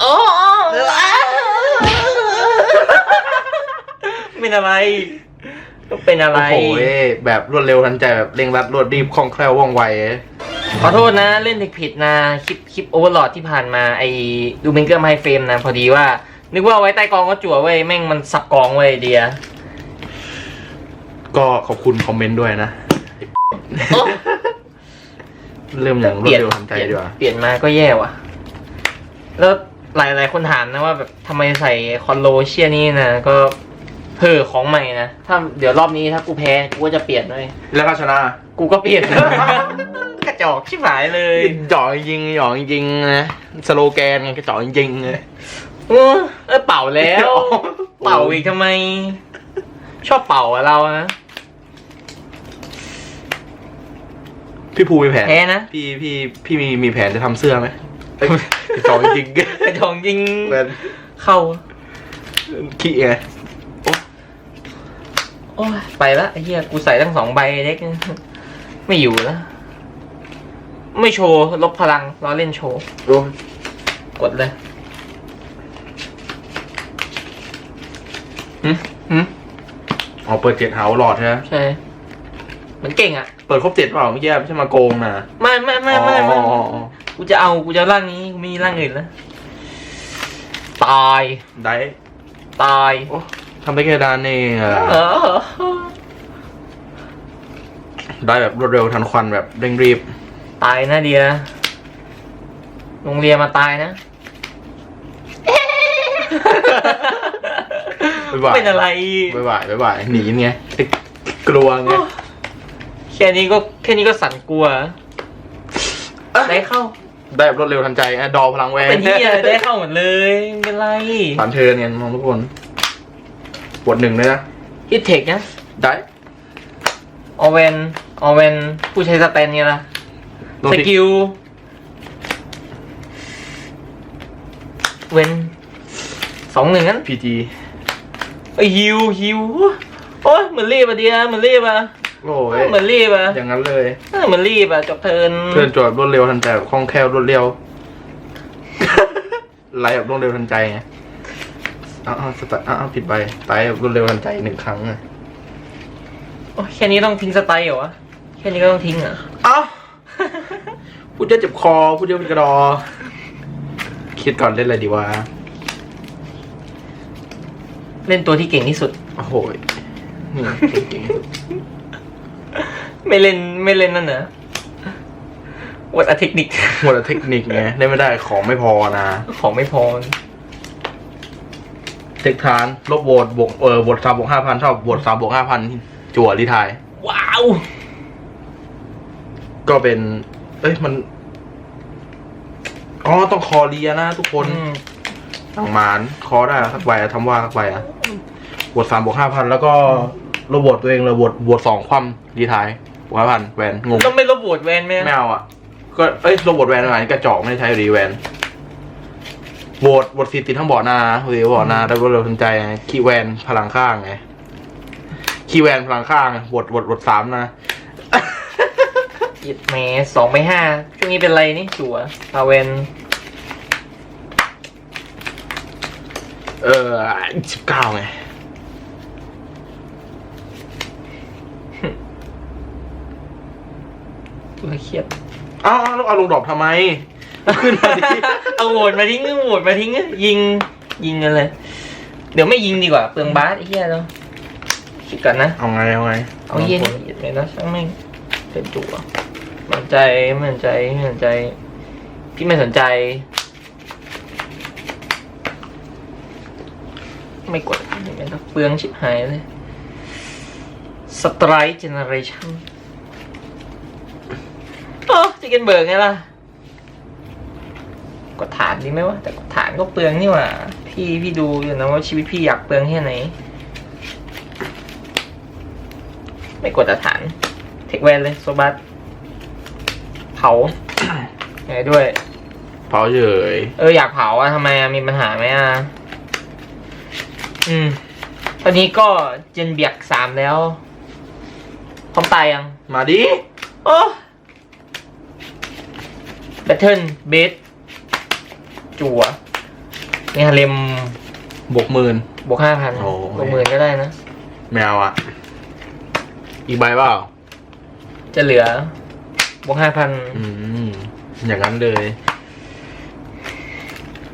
โอ้เป็นอะไรก็เป็นอะไร โอ้โหแบบรวดเร็วทันใจแบบเร่งรัดรวดรีบคล่องแคล่วว่องไว ขอโทษนะเล่นผิดๆนะคลิปคลิปโอเวอร์ลอดที่ผ่านมาไอ้ดูเมนเกอร์ไมเฟรมนะ พอดีว่า นึกว่าเอาไว้ใต้กองก็จั่วเว้ยแม่งมันสับกองเว้ยเดีย ก็ขอบคุณคอมเมนต์ด้วยนะโอ้เริ่มอย่างรวดเร็วทันใจดีกว่า เปลี่ยนมาก็แย่ว่ะ แล้ว หลายหลายๆคนถามนะว่าแบบทำไมใส่คอนโลเชียนี่นะก็เพ้อของใหม่นะถ้าเดี๋ยวรอบนี้ถ้ากูแพ้กูก็จะเปลี่ยนด้วยแล้วก็ชนะ กูก็เปลี่ยน กระจอกชิบหายเลยหยอกจริงๆหยอกจริงๆนะสโลแกนไงกระจอกจริงๆเลยเออเออเป่าแล้ว เป่าอีกทำไม ชอบเป่าอะเรานะพี่ภูมีแผนแพ้นะ พี่พี่พี่มีมีแผนจะทำเสื้อไหมเอ้ยกระ จอกจริงกระจอกจริงๆแฟนเข้า ขี้ไงโอ้ยไปละไอ้เหี้ยกูใส่ทั้งสองใบเล็ก ไม่อยู่แล้ว ไม่โชว์ ลบพลังล้อเล่นโชว์ โอ้ยกดเลยหึหึอ๋อเปิดเจ็ดหาวหลอดใช่ไหมใช่ เหมือนเก่งอะ เปิดครบเจ็ดเปล่าเมื่อกี้ไม่ใช่มาโกงนะ ไม่ไม่ไม่ไม่ไม่อ๋ออ๋ออ๋อ กูจะเอากูจะเอาร่างนี้กูไม่มีร่างอื่นแล้วตายได้ตายโอ้ทำได้แค่ด้านนี่อะเออได้แบบรวดเร็วทันควันแบบเร่งรีบ ตายนะเดียโรงเรียนมาตายนะ บ๊ายบาย เป็นอะไรบ๊ายบายบ๊ายบายหนีไงกลัวไงแค่นี้ก็แค่นี้ก็สั่นกลัว ได้เข้า ได้แบบรวดเร็วทันใจอะดอพลังแวนเป็นที่อะไรได้เข้าหมดเลยไม่เป็นไรผ่านเทิร์นไงน้องทุกคนบทหนึ่งเลยนะฮิตเทคนะได้ออเวนออเวนผู้ใช้สแตนเนี่ยละโดนสที่กิลเวนสองหนึ่งนั้นพีจีไอยฮิวฮิวโอ้ยเหมือนรีบอะเดียเหมือนรีบอะ โอ้ยเหมือนรีบอะอย่างนั้นเลยเออเหมือนรีบอะจบเทิร์นเทิร์นจวดรวดเร็วทันใจแบบคล่องแคล่วรวดเร็วไล่แบบรวดเร็วทันใจไงอ้าวอ้าวสตาร์อ้าวผิดไปไล่แบบรวดเร็วทันใจหนึ่งครั้งอะโอ้ยแค่นี้ต้องทิ้งสไตล์เหรอวะแค่นี้ก็ต้องทิ้งเหรอเอ้าพูดเยอะเจ็บคอพูดเยอะเป็นกระดอ คิดก่อนเล่นอะไรดีวะเล่นตัวที่เก่งที่สุด โอ้โหยนี่เก่งๆ ไม่เล่นไม่เล่นนั่นนะวัดอเทคนิคหมดแต่เทคนิคไงได้ไม่ได้ของไม่พอนะ ของไม่พอ เทคทาน ลบโหวตบวกเออบวกสามบวกห้าพันเท่าบวกสามบวกห้าพันจั่วรีไทาย ว้าว ก็เป็น เอ้ยมัน อ๋อ ต้องคอเรียนะทุกคนอืมต่างหมาน คอได้สักใบอะทำว่าสักใบอะบวกสามบวกห้าพันแล้วก็ลบบวตตัวเองเลยบวตบวตสองคว่ำรีไทาย บวกห้าพันแวนงงต้องไม่ลบโหวตแวนไหมไม่เอาอะ ก็เอ้ยลบบทแวนอะไรกระจอกไม่ได้ใช้รีแวนบทบทสีติดทั้งบอร์ดหน้านะหรือบอร์ดหน้าได้บทเร็วทันใจไงคีย์แวนพลังข้างไงคีย์แวนพลังข้างไงบทบทบทสามนะหยิบแหมสองไปห้าช่วงนี้เป็นไรนี่จั่วพาเวนเออสิบเก้าไง ตัวเครียดเอ้าเอาแล้วเอาลงดรอปทำไม ขึ้นมาดิ เอาโหวตมาทิ้งโหวตมาทิ้งยิงยิงกันเลย เดี๋ยวไม่ยิงดีกว่าเปลืองบาสไอ้เหี้ยเนาะคิดก่อนนะ เอาไงเอาไงเอาเย็นเย็นเลยนะช่างแม่งเป็นจั่วไม่สนใจไม่สนใจไม่สนใจ พี่ไม่สนใจ ไม่กดไม่ต้องเปลืองชิบหายเลยสไตรเจเนอเรชั่นโอ้ จิเกนเบิร์กไงล่ะ กดฐานดีไหมวะ แต่กดฐานก็เปลืองนี่หว่า พี่พี่ดูอยู่นะว่าชีวิตพี่อยากเปลืองแค่ไหน ไม่กดแต่ฐาน เทคแวนเลยโซบัสเผาไงด้วย เผาเฉยเอออยากเผาอะทำไมอะมีปัญหาไหมอะอืม ตอนนี้ก็เจนเบียกสามแล้วพร้อมตายยัง มาดิ โอ้ แบทเทิลเบสจั่วมีฮาเลมบวกหมื่น บวกห้าพันโอ้ย บวกหมื่นก็ได้นะ แมวอะ อีกใบเปล่า จะเหลือบวกห้าพันอืม อย่างนั้นเลย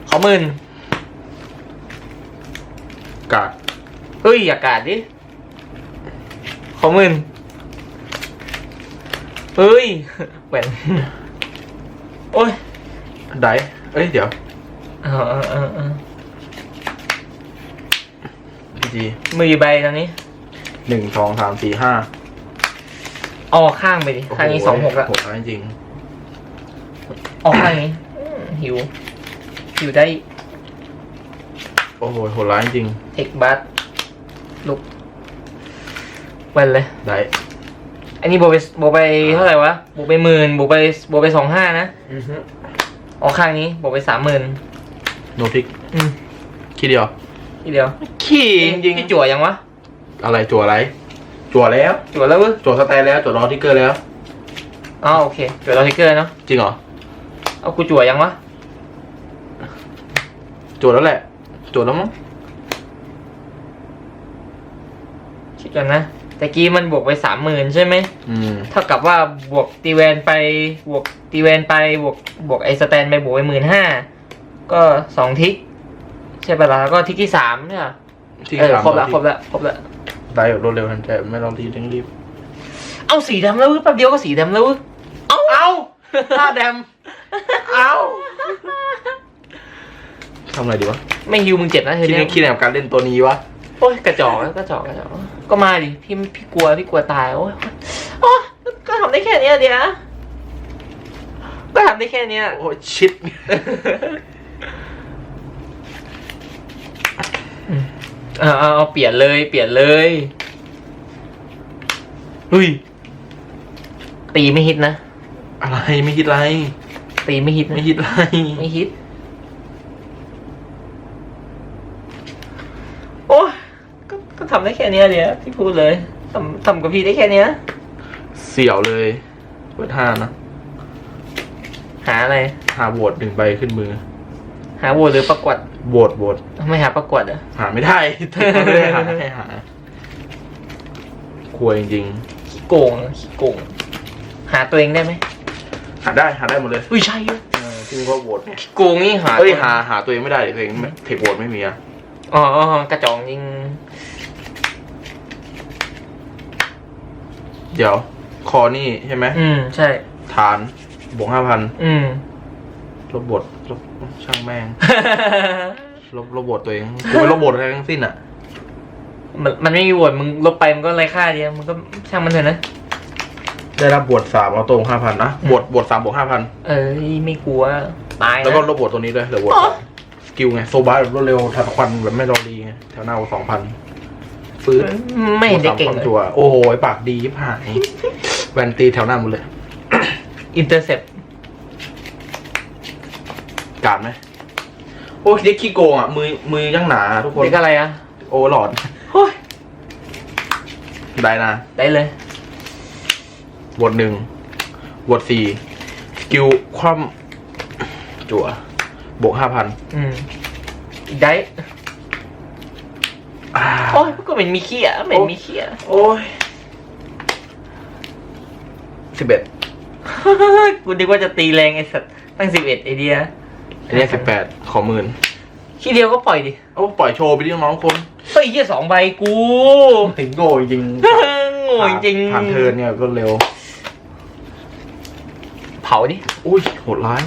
ขอหมื่นกาดเฮ้ยอากาศดิ ขอหมื่นเฮ้ยแหวน โอ้ยไดเอ้ย เดี๋ยวเอาเอาเอาเอาพีจีมือใบตอนนี้ หนึ่งสองสามสี่ห้าออกข้างไปดิ ข้างนี้สองหกละหกแล้วจริงออกข้างนี้อืมหิว หิวได้โอ้โหโหดร้ายจริงเทคบัสลุกแวนเลย ได้ อันนี้โบวไปโบวไปเท่าไหร่วะโบวไปหมื่นโบวไปโบวไปสองห้านะออกข้างนี้โบวไปสามหมื่นโนทิกอืมขี้เดียวทีเดียวขี้จริงพี่จั่วยังวะๆอะไรจั่วอะไร จั่วแล้วจั่วแล้วเว้ยจั่วสแตนแล้วจั่วรอทิกเกอร์แล้ว อ๋อโอเคจั่วเราทิกเกอร์เนาะจริงเหรอเอากูจั่วยังวะจั่วแล้วแหละจั่วแล้วมั้งคิดก่อนนะ แต่กี้มันบวกไปสามหมื่นใช่ไหม อืม เท่ากับว่าบวกตีแวนไปบวกตีแวนไปบวกบวกไอสแตนไปบวกไปหมื่นห้าก็สองทิก ใช่ปะล่ะแล้วก็ทิกที่สามเนี่ยที่เออสามครบละที่ครบละครบละได้แบบรวดเร็วทันใจไม่ต้องรีบเร่งรีบ เอาสีดำแล้วเว้ยแป๊บเดียวก็สีดำแล้วเว้ยเอาเอาหน้าแดม เอาทำอะไรดีวะ ไม่ฮิวมึงเจ็บนะเธคิอดเนี่ยคิดแบบการเล่นตัวนี้วะ โอ้ยกระจอกแล้วกระจอกกระจอก ก็มาดิพี่พี่กลัวพี่กลัวตายโอ้ยโอ้ยก็ทำได้แค่เนี้ยเดียวก็ทำได้แค่เนี้ยโอ้ชิด เอาเอาเอาเปลี่ยนเลย เปลี่ยนเลยเฮ้ย ตีไม่ฮิตนะ อะไรไม่คิดอะไร ตีไม่ฮิตนะไม่คิดอะไร ไม่ฮิตโอ้ยก็ก็ทำได้แค่เนี้ยเดียวพี่พูดเลยทำทำกับพี่ได้แค่เนี้ยเสี่ยวเลยเปิดห้านะ หาอะไร หาโหวตหนึ่งใบขึ้นมือ หาโหวตหรือประกวดโหวตโหวตไม่หาประกวดเหรอะ หาไม่ได้ ไม่ได้หาให้หาควยจริงขี้โกงอะขี้โกง หาตัวเองได้ไหมๆหาได้หาได้หมดเลยอุ้ยใช่เลยเออที่ว่าโหวตเนี่ยขี้โกงนี่หาเอ้ยหาหาตัวเองไม่ได้ตัวเองไม่เทคโหวตไม่มีอะอ๋ออ๋อกระจองยิง เดี๋ยว คอนี่ใช่ไหมอืม ใช่ ฐาน บวกห้าพันอืม ลบบทลบช่างแม่ง ลบลบบทตัวเองกูไม่ลบบทอะไรทั้งสิ้นอะ มันมันไม่มีโหวตมึงลบไปมันก็ไร้ค่าเดียวมึงก็ช่างมันเถอะนะ ได้รับบทสามเอาตัวห้าพันนะบทบทสามบวกห้าพันเอ้ยไม่กลัวตายนะแล้วก็ลบบทตัวนี้ด้วยเหลือบทอ๋อสามสกิลไงโซบาแบบรวดเร็วทันควันแบบไม่รอดีไงแถวหน้าสองพัน ปืนไม่เห็นได้เก่งบวสามเลยความจัว โอ้โหปากดียิบหาย แวนตีแถวหน้าหมดเลย อินเตอร์เซปการดไหมโอ้ยเด็กขี้โกงอะ มือมือยังหนาทุกคน เด็กอะไรอะ โอ้หลอดโอ้ยได้นะ ได้เลยบทหนึ่งบทสี่สกิลคว่ำจั่วบวกห้าพันอืมอีกได้โอ้ยก็เหม็นมีขี้อะเหม็นมีขี้อะโอ้ยสิบเอ็ดกูนึกว่าจะตีแรงไอ้สัตว์ตั้งสิบเอ็ดไอเดียอันนี้สิบแปดขอหมื่นขี้เดียวก็ปล่อยดิโอ้ปล่อยโชว์ไปที่น้องๆคนเฮ้ยเหี้ยสองใบกูถึงโง่จริงโง่จริงผ่านเทิร์นเนี่ยก็เร็ว เผาดิอุ้ยโหดร้าย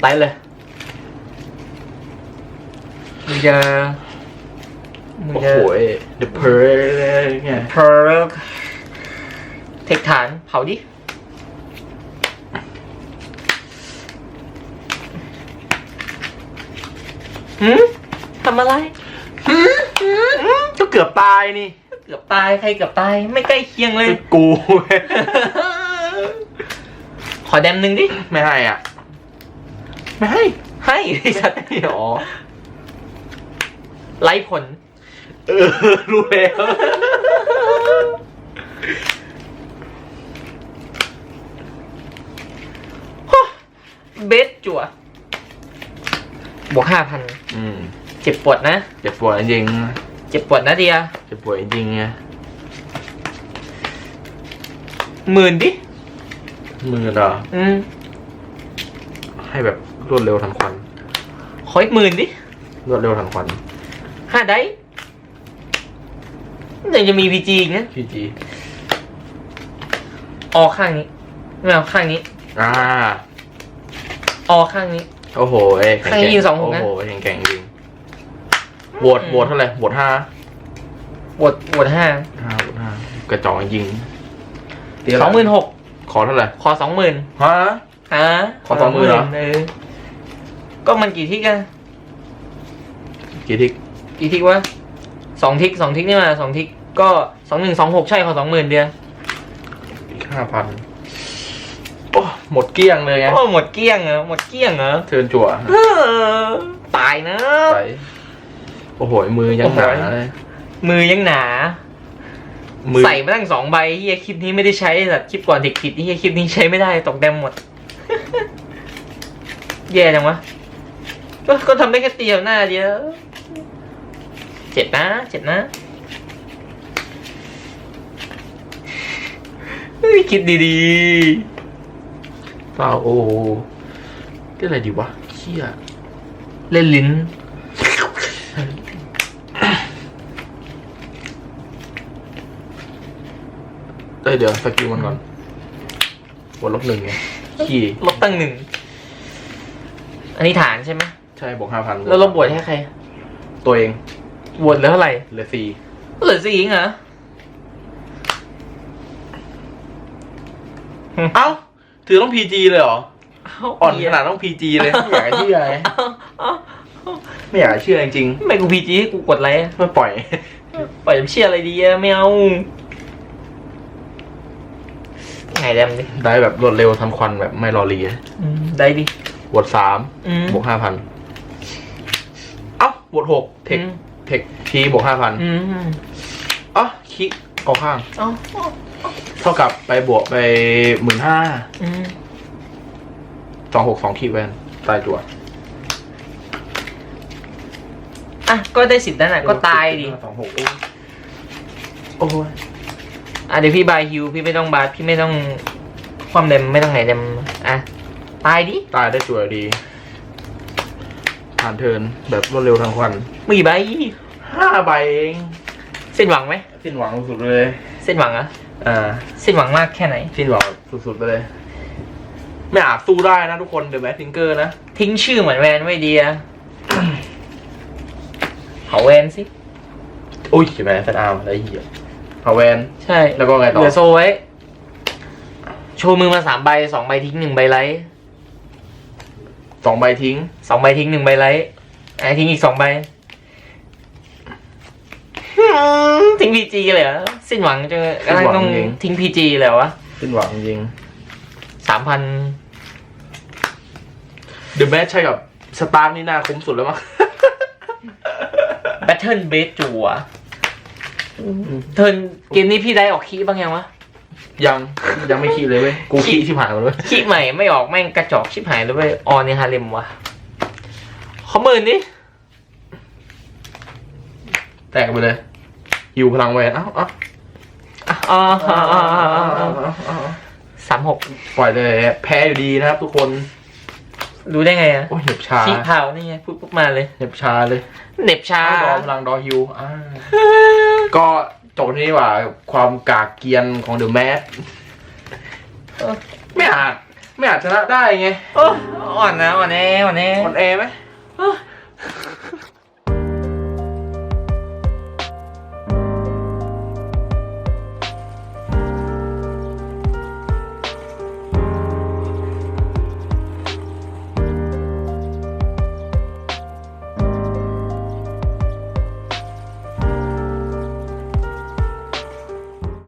ไปเลยมึง จะ มึงโอ้จะโหเดอะเพอร์เนี่ยเพอร์เทคฐานเผาดิ หืมทำอะไรก็เกือบตายนี่เกือบตายใครเกือบตาย ไม่ใกล้เคียงเลย กูขอแดมหนึ่งดิ ไม่ให้อะ ไม่ให้ ให้ไอ้สัตว์อ๋อ ไล่ผล เออ รู้แล้ว เบสจั่ว บวกห้าพัน อืมเจ็บปวดนะ เจ็บปวดจริงเจ็บปวดนะเดียๆเจ็บปวดจริงๆไงหมื่นดิ มือเหรออืม ให้แบบรวดเร็วทันควัน ขออีกหมื่นดิ รวดเร็วทันควัน ห้าได้ยังจะมีพีจีอีกนะพี่จีออกข้างนี้ไม่เอาข้างนี้ อ่า ออกข้างนี้ โอ้โหเอ้ยแข็ข้างนี้ยิงสองหกนะ โอ้โหแข็งแกร่งจริงโหวตโหวตเท่าไหร่โหวตห้าบวดบวดห้าห้าโหวตห้ากระจอกจริงสองหมื่นหกขอเท่าไหร่ขอสองหมื่นฮะ ฮะขอ20,000เหรอ เออก็มันกี่ทิกอะกี่ทิก กี่ทิกวะสองทิกสองทิกนี่มาสองทิกก็สองหนึ่งสองหกใช่ขอสองหมื่นเดียวอีกห้าพันโอ้หมดเกลี้ยงเลยไงโอ้หมดเกลี้ยงเหรอหมดเกลี้ยงเหรอเทิร์นจั่วเออตายนะ ไปโอ้โหมือยังหนาเลยมือยังหนามือใส่มาตั้งสองใบเฮียคลิปนี้ไม่ได้ใช้แต่คลิปก่อนเด็กผิดเฮียคลิปนี้ใช้ไม่ได้ตกแดมหมด แย่จังวะก็ก็ทำได้แค่เตียวหน้าเดียว เจ็บนะ เจ็บนะเฮ้ยคิดดีเปล่าโอ้โหก็อะไรดีวะเขี้ยๆเล่นลิ้นเอ้ยเดี๋ยวสกิลมันก่อนบวกลบหนึ่งไงขี้ลบตั้งหนึ่ง อันนี้ฐานใช่ไหมใช่บวกห้าพันแล้วลบบวชให้ใคร ตัวเองบ วชเหลือเท่าไหร่เหลือสี่เหลือสี่เองเหรอเอ้า ถือต้องพีจีเลยเหรอเอ่อนขนาดต้องพีจีเลย ไม่อยากจะเชื่อไงเอ้าเอ้าไม่อยากจะเชื่อจริงทำไมกูพีจีให้กูกดไลค์อะๆไม่ปล่อย ปล่อยเชื่ออะไรดีอะไม่เอาไงแดมดิได้แบบรวดเร็วทันควันแบบไม่รอรีอืมได้ดิบวกสามอืมบวกห้าพัน เอ้าบวกหกเทคอืม เทคคีบวกห้าพันอืมอ๋อคีกอข้าง เอ้าเท่ากับไปบวกไปหมื่นห้าอืมสองหกสองคีแวนตายจั่วอะ ก็ได้สิทธิ์นั้นอะก็ตายดิสองหกโอ้ยอะเดี๋ยวพี่บายฮิวพี่ไม่ต้องบาสพี่ไม่ต้องความเดมไม่ต้องไหนเดมอะ ตายดิ ตายได้จั่วดีผ่านเทิร์นแบบรวดเร็วทันควัน มีใบห้าใบเองสิ้นหวังไหมสิ้นหวังสุดๆเลยสิ้นหวังอะอ่าสิ้นหวังมากแค่ไหน สิ้นหวังสุดๆไปเลย ไม่อาจสู้ได้นะทุกคนเดอะแมสซิงเกอร์นะทิ้งชื่อเหมือนแวนไว้ดีอะเผาแวนสิ อุ้ยเขียนแมสเซนอาร์มอะไรเหี้ยพาแวนใช่แล้วก็ไงต่อเหลือโซไว้ โชว์มือมาสามใบสองใบทิ้งหนึ่งใบไลท์สองใบทิ้งสองใบทิ้งหนึ่งใบไลท์อะทิ้งอีกสองใบหืม ทิ้งพีจีเลยเหรอสิ้นหวังจะกำลังต้องทิ้งพีจีเลยเหรอวะสิ้นหวังจริงสามพันเดอะแมสใช่กับสตาร์นี่น่าคุ้มสุดแล้วมั้ง แบทเทิลเบสจัวเทิร์นเกมนี้พี่ได้ออกคีย์บ้างยังวะ ยังยังไม่ขี้เลยเว้ย กูขี้ที่ผ่านมาเลยคีย์ใหม่ไม่ออกแม่งกระจอกชิบหายเลยเว้ยออนในฮาเลมวะขอหมื่นนี่ แตกไปเลยอยู่พลังแวนเอ้าเอ้าอ๋อเอ้าเอ้าเอ้าเอ้าเอ้าเอ้าสามหกปล่อยเลยแพ้อยู่ดีนะครับทุกคนรู้ได้ไงอะโอ้ยเหน็บชาคีย์พาวนี่ไงพูดปุ๊บมาเลยเหน็บชาเลยเหน็บชาดอพลังดอฮิวอ่าก็จบที่นี่ดีกว่าความกากเกียนของเดอะแมสไม่อาจไม่อาจชนะได้ไงโอ้อ่อนนะอ่อนแออ่อนแออ่อนแอไหม